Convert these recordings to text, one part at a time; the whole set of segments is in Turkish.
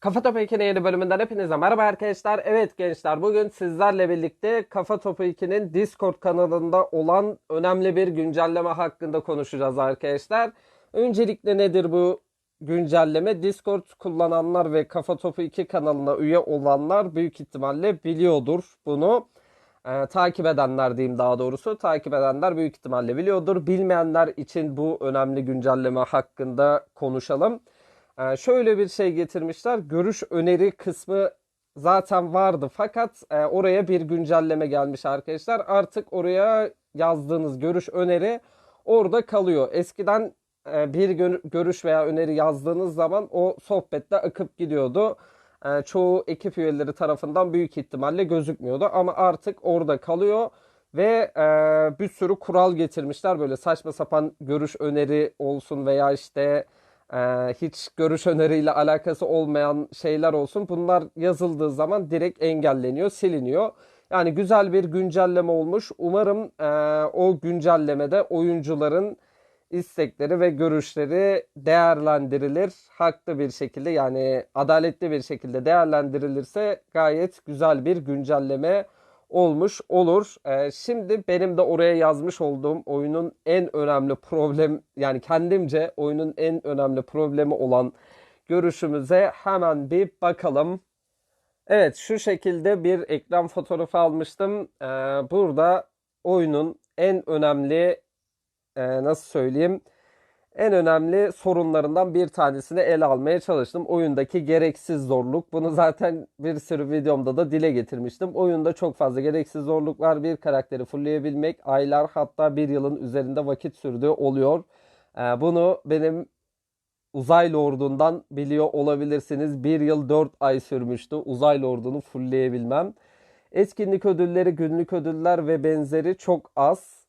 Kafa Topu 2'nin yeni bölümünden hepinize merhaba arkadaşlar. Evet gençler bugün sizlerle birlikte Kafa Topu 2'nin Discord kanalında olan önemli bir güncelleme hakkında konuşacağız arkadaşlar. Öncelikle nedir bu güncelleme? Discord kullananlar ve Kafa Topu 2 kanalına üye olanlar büyük ihtimalle biliyordur bunu. Ee, takip edenler diyeyim daha doğrusu. Takip edenler büyük ihtimalle biliyordur. Bilmeyenler için bu önemli güncelleme hakkında konuşalım. Ee, şöyle bir şey getirmişler. Görüş öneri kısmı zaten vardı fakat e, oraya bir güncelleme gelmiş arkadaşlar. Artık oraya yazdığınız görüş öneri orada kalıyor. Eskiden e, bir gö- görüş veya öneri yazdığınız zaman o sohbette akıp gidiyordu. E, çoğu ekip üyeleri tarafından büyük ihtimalle gözükmüyordu ama artık orada kalıyor. Ve bir sürü kural getirmişler böyle saçma sapan görüş öneri olsun veya işte ee, hiç görüş öneriyle alakası olmayan şeyler olsun. Bunlar yazıldığı zaman direkt engelleniyor, siliniyor. Yani güzel bir güncelleme olmuş. Umarım e, o güncellemede oyuncuların istekleri ve görüşleri değerlendirilir. Haklı bir şekilde yani adaletli bir şekilde değerlendirilirse gayet güzel bir güncelleme olmuş olur. Ee, şimdi benim de oraya yazmış olduğum oyunun en önemli problem yani kendimce oyunun en önemli problemi olan görüşümüze hemen bir bakalım. Evet şu şekilde bir ekran fotoğrafı almıştım. Ee, burada oyunun en önemli e, nasıl söyleyeyim en önemli sorunlarından bir tanesini ele almaya çalıştım. Oyundaki gereksiz zorluk. Bunu zaten bir sürü videomda da dile getirmiştim. Oyunda çok fazla gereksiz zorluk var. Bir karakteri fullleyebilmek aylar hatta bir yılın üzerinde vakit sürdüğü oluyor. Ee, bunu benim uzaylı ordundan biliyor olabilirsiniz. Bir yıl dört ay sürmüştü uzaylı ordunu fullleyebilmem. Etkinlik ödülleri, günlük ödüller ve benzeri çok az.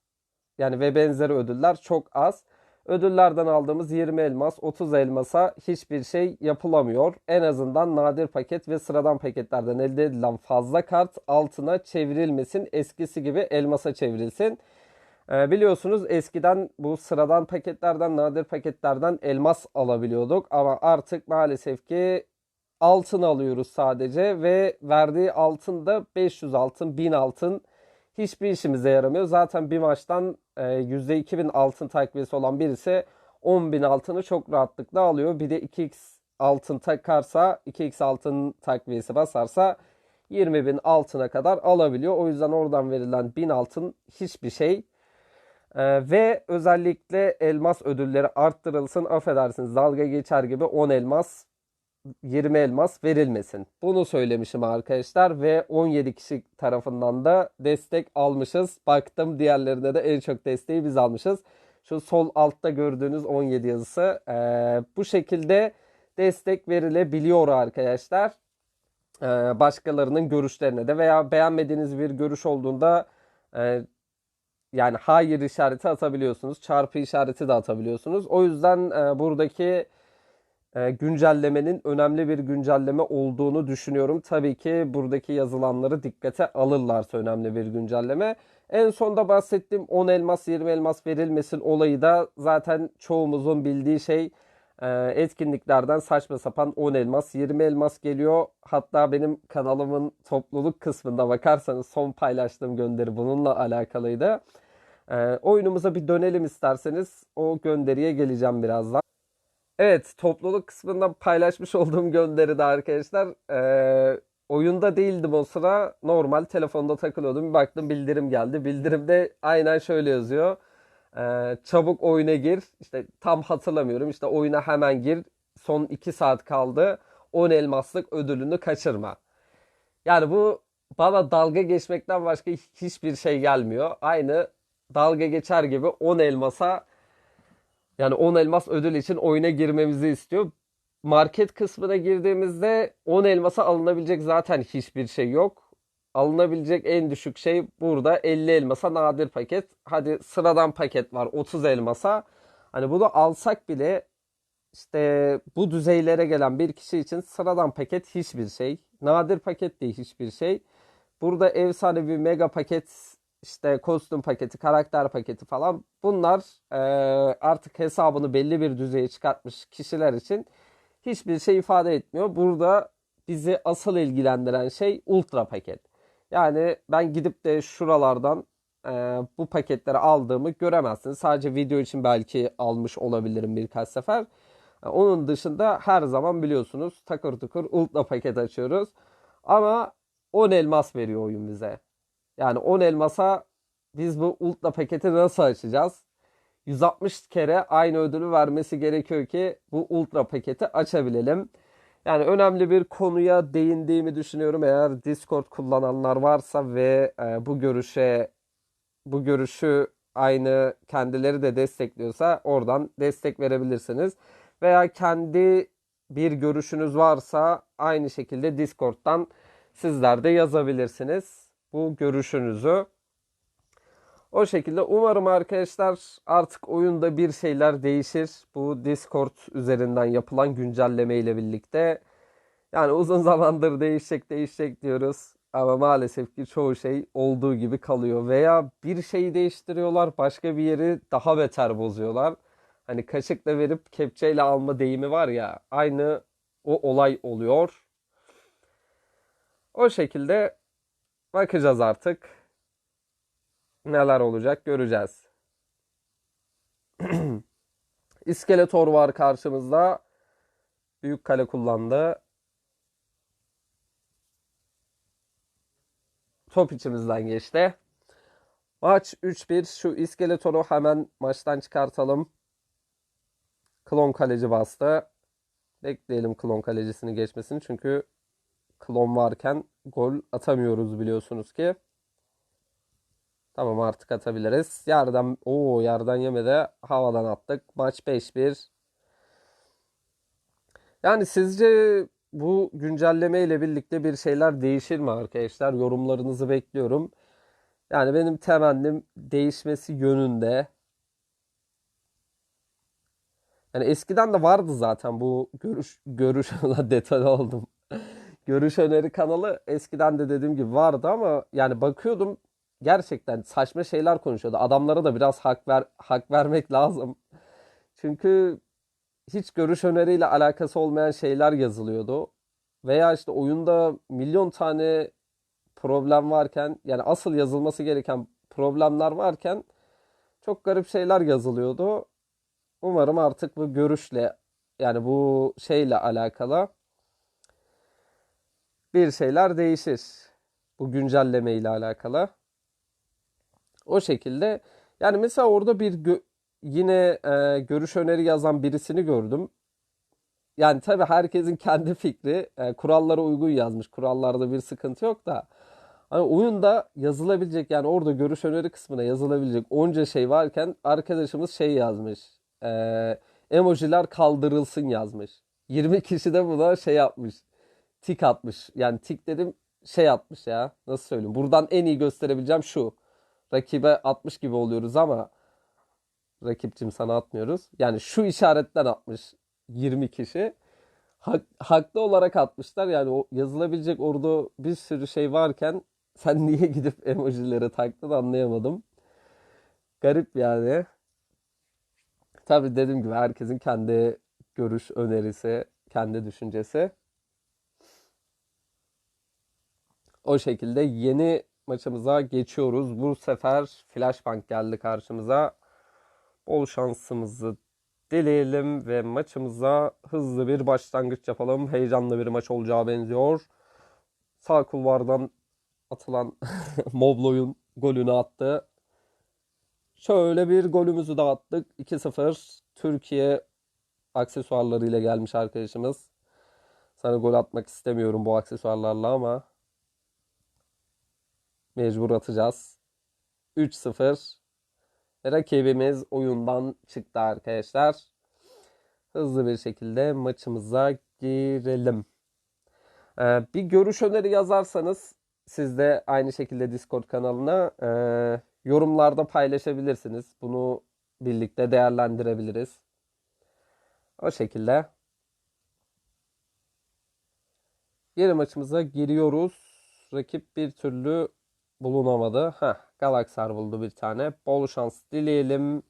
Yani ve benzeri ödüller çok az. Ödüllerden aldığımız 20 elmas, 30 elmasa hiçbir şey yapılamıyor. En azından nadir paket ve sıradan paketlerden elde edilen fazla kart altına çevrilmesin. Eskisi gibi elmasa çevrilsin. Ee, biliyorsunuz eskiden bu sıradan paketlerden, nadir paketlerden elmas alabiliyorduk. Ama artık maalesef ki altın alıyoruz sadece ve verdiği altın da 500 altın, 1000 altın hiçbir işimize yaramıyor. Zaten bir maçtan e, %2000 altın takviyesi olan birisi 10.000 altını çok rahatlıkla alıyor. Bir de 2x altın takarsa 2x altın takviyesi basarsa 20.000 altına kadar alabiliyor. O yüzden oradan verilen 1000 altın hiçbir şey. Ee, ve özellikle elmas ödülleri arttırılsın. Affedersiniz dalga geçer gibi 10 elmas 20 elmas verilmesin. Bunu söylemişim arkadaşlar ve 17 kişi tarafından da destek almışız. Baktım diğerlerine de en çok desteği biz almışız. Şu sol altta gördüğünüz 17 yazısı e, bu şekilde destek verilebiliyor arkadaşlar. E, başkalarının görüşlerine de veya beğenmediğiniz bir görüş olduğunda e, yani hayır işareti atabiliyorsunuz. Çarpı işareti de atabiliyorsunuz. O yüzden e, buradaki e, güncellemenin önemli bir güncelleme olduğunu düşünüyorum. Tabii ki buradaki yazılanları dikkate alırlarsa önemli bir güncelleme. En sonda bahsettiğim 10 elmas 20 elmas verilmesin olayı da zaten çoğumuzun bildiği şey e, etkinliklerden saçma sapan 10 elmas 20 elmas geliyor. Hatta benim kanalımın topluluk kısmında bakarsanız son paylaştığım gönderi bununla alakalıydı. E, oyunumuza bir dönelim isterseniz o gönderiye geleceğim birazdan. Evet, topluluk kısmında paylaşmış olduğum gönderide arkadaşlar e, oyunda değildim o sıra. Normal telefonda takılıyordum. Bir baktım bildirim geldi. Bildirimde aynen şöyle yazıyor. E, çabuk oyuna gir. İşte tam hatırlamıyorum. İşte oyuna hemen gir. Son 2 saat kaldı. 10 elmaslık ödülünü kaçırma. Yani bu bana dalga geçmekten başka hiçbir şey gelmiyor. Aynı dalga geçer gibi 10 elmasa yani 10 elmas ödül için oyuna girmemizi istiyor. Market kısmına girdiğimizde 10 elmasa alınabilecek zaten hiçbir şey yok. Alınabilecek en düşük şey burada 50 elmasa nadir paket. Hadi sıradan paket var 30 elmasa. Hani bunu alsak bile işte bu düzeylere gelen bir kişi için sıradan paket hiçbir şey. Nadir paket değil hiçbir şey. Burada efsane bir mega paket işte kostüm paketi, karakter paketi falan bunlar e, artık hesabını belli bir düzeye çıkartmış kişiler için hiçbir şey ifade etmiyor. Burada bizi asıl ilgilendiren şey ultra paket. Yani ben gidip de şuralardan e, bu paketleri aldığımı göremezsiniz. Sadece video için belki almış olabilirim birkaç sefer. E, Onun dışında her zaman biliyorsunuz takır tukur ultra paket açıyoruz. Ama 10 elmas veriyor oyun bize. Yani 10 elmasa biz bu ultra paketi nasıl açacağız? 160 kere aynı ödülü vermesi gerekiyor ki bu ultra paketi açabilelim. Yani önemli bir konuya değindiğimi düşünüyorum. Eğer Discord kullananlar varsa ve e, bu görüşe bu görüşü aynı kendileri de destekliyorsa oradan destek verebilirsiniz. Veya kendi bir görüşünüz varsa aynı şekilde Discord'dan sizler de yazabilirsiniz bu görüşünüzü. O şekilde umarım arkadaşlar artık oyunda bir şeyler değişir. Bu Discord üzerinden yapılan güncelleme ile birlikte. Yani uzun zamandır değişecek değişecek diyoruz. Ama maalesef ki çoğu şey olduğu gibi kalıyor. Veya bir şeyi değiştiriyorlar başka bir yeri daha beter bozuyorlar. Hani kaşıkla verip kepçeyle alma deyimi var ya aynı o olay oluyor. O şekilde bakacağız artık. Neler olacak göreceğiz. İskeletor var karşımızda. Büyük kale kullandı. Top içimizden geçti. Maç 3-1. Şu İskeletor'u hemen maçtan çıkartalım. Klon kaleci bastı. Bekleyelim klon kalecisini geçmesini. Çünkü klon varken gol atamıyoruz biliyorsunuz ki. Tamam artık atabiliriz. Yerden o yerden yemede havadan attık. Maç 5-1. Yani sizce bu güncelleme ile birlikte bir şeyler değişir mi arkadaşlar? Yorumlarınızı bekliyorum. Yani benim temennim değişmesi yönünde. Yani eskiden de vardı zaten bu görüş görüş detay oldum. Görüş öneri kanalı eskiden de dediğim gibi vardı ama yani bakıyordum gerçekten saçma şeyler konuşuyordu. Adamlara da biraz hak ver hak vermek lazım. Çünkü hiç görüş öneriyle alakası olmayan şeyler yazılıyordu. Veya işte oyunda milyon tane problem varken yani asıl yazılması gereken problemler varken çok garip şeyler yazılıyordu. Umarım artık bu görüşle yani bu şeyle alakalı bir şeyler değişir. Bu güncelleme ile alakalı. O şekilde yani mesela orada bir gö- yine e, görüş öneri yazan birisini gördüm. Yani tabii herkesin kendi fikri e, kurallara uygun yazmış. Kurallarda bir sıkıntı yok da. Hani oyunda yazılabilecek yani orada görüş öneri kısmına yazılabilecek onca şey varken arkadaşımız şey yazmış. E, emojiler kaldırılsın yazmış. 20 kişi de buna şey yapmış. Tik atmış. Yani tik dedim şey atmış ya. Nasıl söyleyeyim? Buradan en iyi gösterebileceğim şu. Rakibe atmış gibi oluyoruz ama rakipçim sana atmıyoruz. Yani şu işaretten atmış 20 kişi. Hak- haklı olarak atmışlar. Yani o yazılabilecek orada bir sürü şey varken sen niye gidip emojileri taktın anlayamadım. Garip yani. Tabii dediğim gibi herkesin kendi görüş önerisi, kendi düşüncesi. O şekilde yeni maçımıza geçiyoruz. Bu sefer Flashbang geldi karşımıza. Bol şansımızı dileyelim ve maçımıza hızlı bir başlangıç yapalım. Heyecanlı bir maç olacağı benziyor. Sağ kulvardan atılan Moblo'yun golünü attı. Şöyle bir golümüzü de attık. 2-0 Türkiye aksesuarlarıyla gelmiş arkadaşımız. Sana gol atmak istemiyorum bu aksesuarlarla ama mecbur atacağız. 3-0. Rakibimiz oyundan çıktı arkadaşlar. Hızlı bir şekilde maçımıza girelim. Ee, bir görüş öneri yazarsanız siz de aynı şekilde Discord kanalına e, yorumlarda paylaşabilirsiniz. Bunu birlikte değerlendirebiliriz. O şekilde. Yeni maçımıza giriyoruz. Rakip bir türlü bulunamadı. Heh, Galaxar buldu bir tane. Bol şans dileyelim.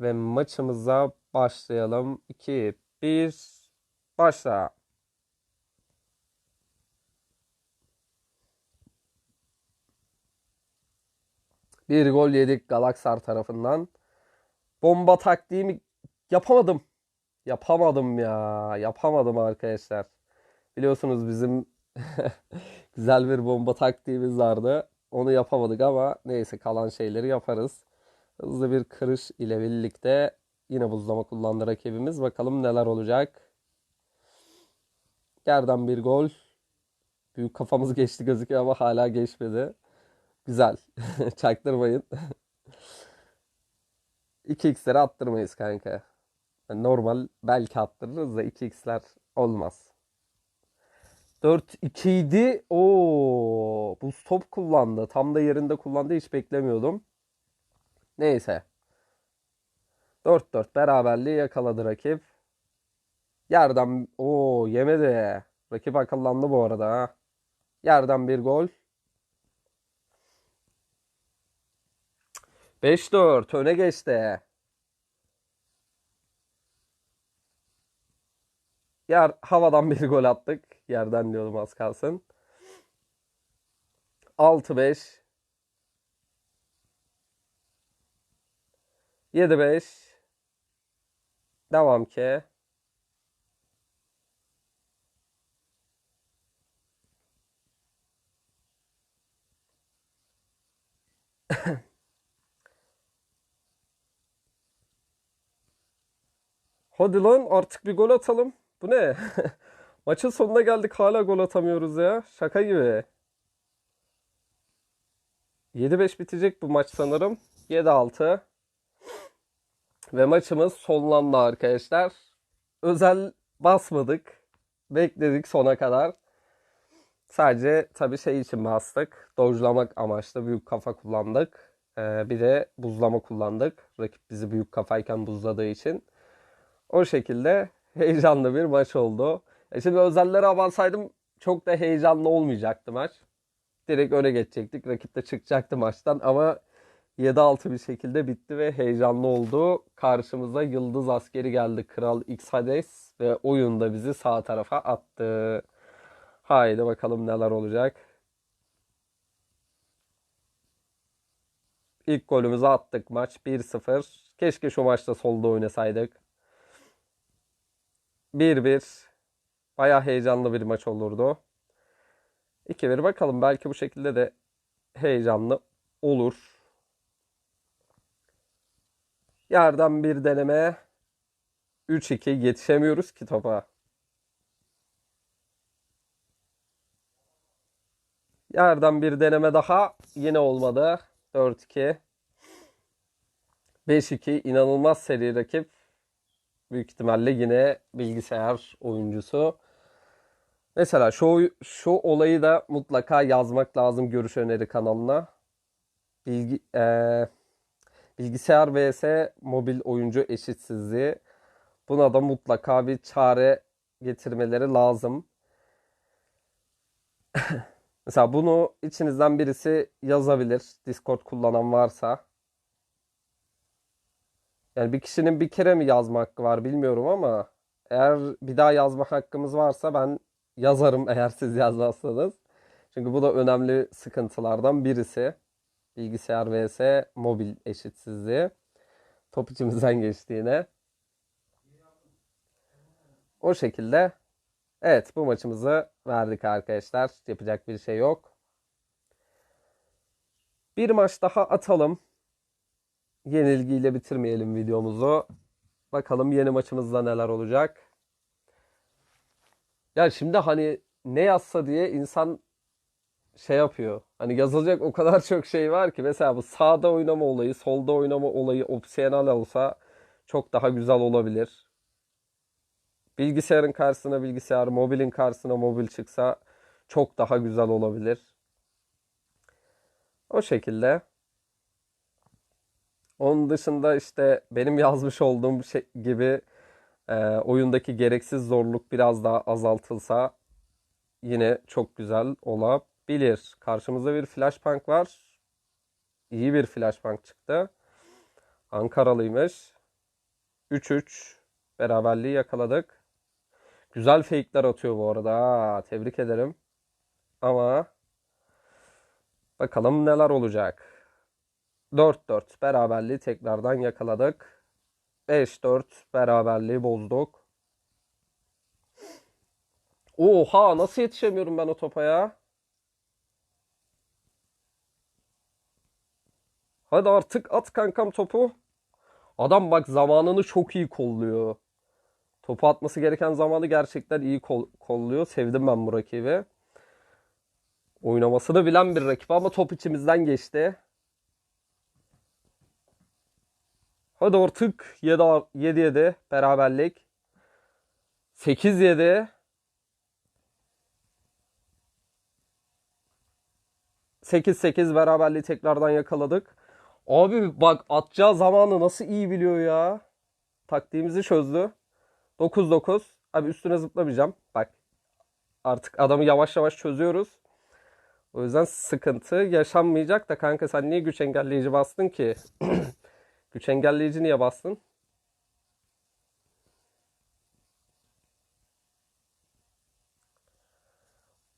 Ve maçımıza başlayalım. 2, 1. Başla. Bir gol yedik Galaksar tarafından. Bomba taktiğimi yapamadım. Yapamadım ya. Yapamadım arkadaşlar. Biliyorsunuz bizim güzel bir bomba taktiğimiz vardı. Onu yapamadık ama neyse kalan şeyleri yaparız. Hızlı bir kırış ile birlikte yine buzlama kullandı rakibimiz. Bakalım neler olacak. Yerden bir gol. Büyük kafamız geçti gözüküyor ama hala geçmedi. Güzel. Çaktırmayın. 2x'leri attırmayız kanka. Normal belki attırırız da 2x'ler olmaz. 4-2 idi. Oo, bu stop kullandı. Tam da yerinde kullandı. Hiç beklemiyordum. Neyse. 4-4 beraberliği yakaladı rakip. Yerden o yemedi. Rakip akıllandı bu arada ha. Yerden bir gol. 5-4 öne geçti. Yer havadan bir gol attık. Yerden diyordum az kalsın. 6-5 7-5 Devam ki. Hadi lan artık bir gol atalım. Bu ne? Maçın sonuna geldik hala gol atamıyoruz ya. Şaka gibi. 7-5 bitecek bu maç sanırım. 7-6. Ve maçımız sonlandı arkadaşlar. Özel basmadık. Bekledik sona kadar. Sadece tabii şey için bastık. Dojlamak amaçlı büyük kafa kullandık. Ee, bir de buzlama kullandık. Rakip bizi büyük kafayken buzladığı için. O şekilde heyecanlı bir maç oldu. E şimdi özellere avansaydım çok da heyecanlı olmayacaktı maç. Direkt öne geçecektik. Rakip de çıkacaktı maçtan ama 7-6 bir şekilde bitti ve heyecanlı oldu. Karşımıza Yıldız askeri geldi. Kral X Hades ve oyunda bizi sağ tarafa attı. Haydi bakalım neler olacak. İlk golümüzü attık maç 1-0. Keşke şu maçta solda oynasaydık. 1-1. Baya heyecanlı bir maç olurdu. 2-1 bakalım belki bu şekilde de heyecanlı olur. Yerden bir deneme. 3-2 yetişemiyoruz ki topa. Yerden bir deneme daha. Yine olmadı. 4-2. 5-2 inanılmaz seri rakip. Büyük ihtimalle yine bilgisayar oyuncusu. Mesela şu, şu olayı da mutlaka yazmak lazım görüş öneri kanalına. Bilgi, eee Bilgisayar vs mobil oyuncu eşitsizliği. Buna da mutlaka bir çare getirmeleri lazım. Mesela bunu içinizden birisi yazabilir. Discord kullanan varsa. Yani bir kişinin bir kere mi yazma hakkı var bilmiyorum ama eğer bir daha yazma hakkımız varsa ben yazarım eğer siz yazmazsanız. Çünkü bu da önemli sıkıntılardan birisi. Bilgisayar vs mobil eşitsizliği. Top içimizden geçti. O şekilde evet bu maçımızı verdik arkadaşlar. Yapacak bir şey yok. Bir maç daha atalım. Yenilgiyle bitirmeyelim videomuzu. Bakalım yeni maçımızda neler olacak. Ya şimdi hani ne yazsa diye insan şey yapıyor. Hani yazılacak o kadar çok şey var ki mesela bu sağda oynama olayı, solda oynama olayı opsiyonel olsa çok daha güzel olabilir. Bilgisayarın karşısına bilgisayar, mobilin karşısına mobil çıksa çok daha güzel olabilir. O şekilde. Onun dışında işte benim yazmış olduğum şey gibi e, oyundaki gereksiz zorluk biraz daha azaltılsa yine çok güzel olabilir bilir. Karşımızda bir Flashpunk var. İyi bir Flashpunk çıktı. Ankaralıymış. 3-3 beraberliği yakaladık. Güzel fake'ler atıyor bu arada. Tebrik ederim. Ama bakalım neler olacak. 4-4 beraberliği tekrardan yakaladık. 5-4 beraberliği bozduk. Oha nasıl yetişemiyorum ben o topa ya? Hadi artık at kankam topu. Adam bak zamanını çok iyi kolluyor. Topu atması gereken zamanı gerçekten iyi kol- kolluyor. Sevdim ben bu rakibi. Oynamasını bilen bir rakip ama top içimizden geçti. Hadi artık 7 7 7 beraberlik. 8 7 8-8 beraberliği tekrardan yakaladık. Abi bak atacağı zamanı nasıl iyi biliyor ya. Taktiğimizi çözdü. 9-9. Abi üstüne zıplamayacağım. Bak artık adamı yavaş yavaş çözüyoruz. O yüzden sıkıntı yaşanmayacak da kanka sen niye güç engelleyici bastın ki? Güç engelleyici niye bastın?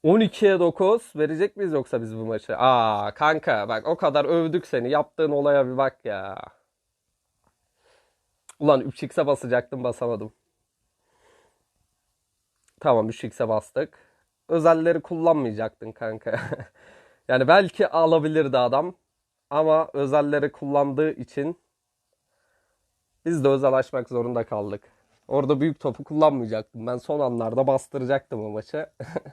...12'ye 9 verecek miyiz yoksa biz bu maçı? Aa kanka bak o kadar övdük seni yaptığın olaya bir bak ya. Ulan 3x'e basacaktım basamadım. Tamam 3x'e bastık. Özelleri kullanmayacaktın kanka. Yani belki alabilirdi adam. Ama özelleri kullandığı için biz de özel açmak zorunda kaldık. Orada büyük topu kullanmayacaktım. Ben son anlarda bastıracaktım o maçı.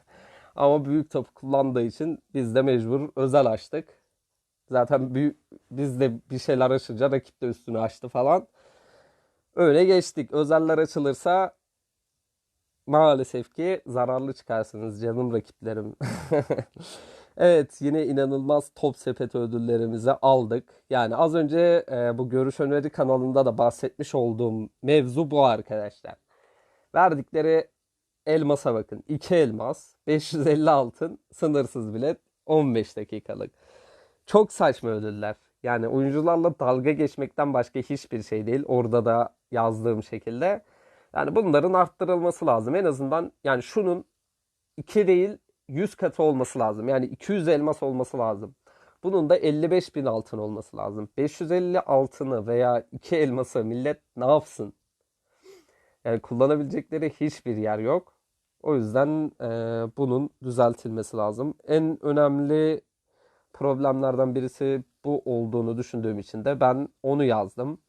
Ama büyük topu kullandığı için biz de mecbur özel açtık. Zaten büyük, biz de bir şeyler açınca rakip de üstünü açtı falan. Öyle geçtik. Özeller açılırsa maalesef ki zararlı çıkarsınız canım rakiplerim. Evet yine inanılmaz top sepeti ödüllerimizi aldık. Yani az önce e, bu Görüş Öneri kanalında da bahsetmiş olduğum mevzu bu arkadaşlar. Verdikleri elmasa bakın. 2 elmas, 550 altın, sınırsız bilet, 15 dakikalık. Çok saçma ödüller. Yani oyuncularla dalga geçmekten başka hiçbir şey değil. Orada da yazdığım şekilde. Yani bunların arttırılması lazım. En azından yani şunun 2 değil 100 katı olması lazım. Yani 200 elmas olması lazım. Bunun da 55 bin altın olması lazım. 550 altını veya 2 elması millet ne yapsın? Yani kullanabilecekleri hiçbir yer yok. O yüzden e, bunun düzeltilmesi lazım. En önemli problemlerden birisi bu olduğunu düşündüğüm için de ben onu yazdım.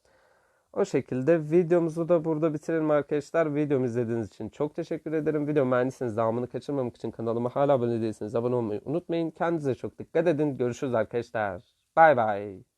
O şekilde videomuzu da burada bitirelim arkadaşlar. Videomu izlediğiniz için çok teşekkür ederim. Videomu beğendiyseniz devamını kaçırmamak için kanalıma hala abone değilseniz abone olmayı unutmayın. Kendinize çok dikkat edin. Görüşürüz arkadaşlar. Bay bay.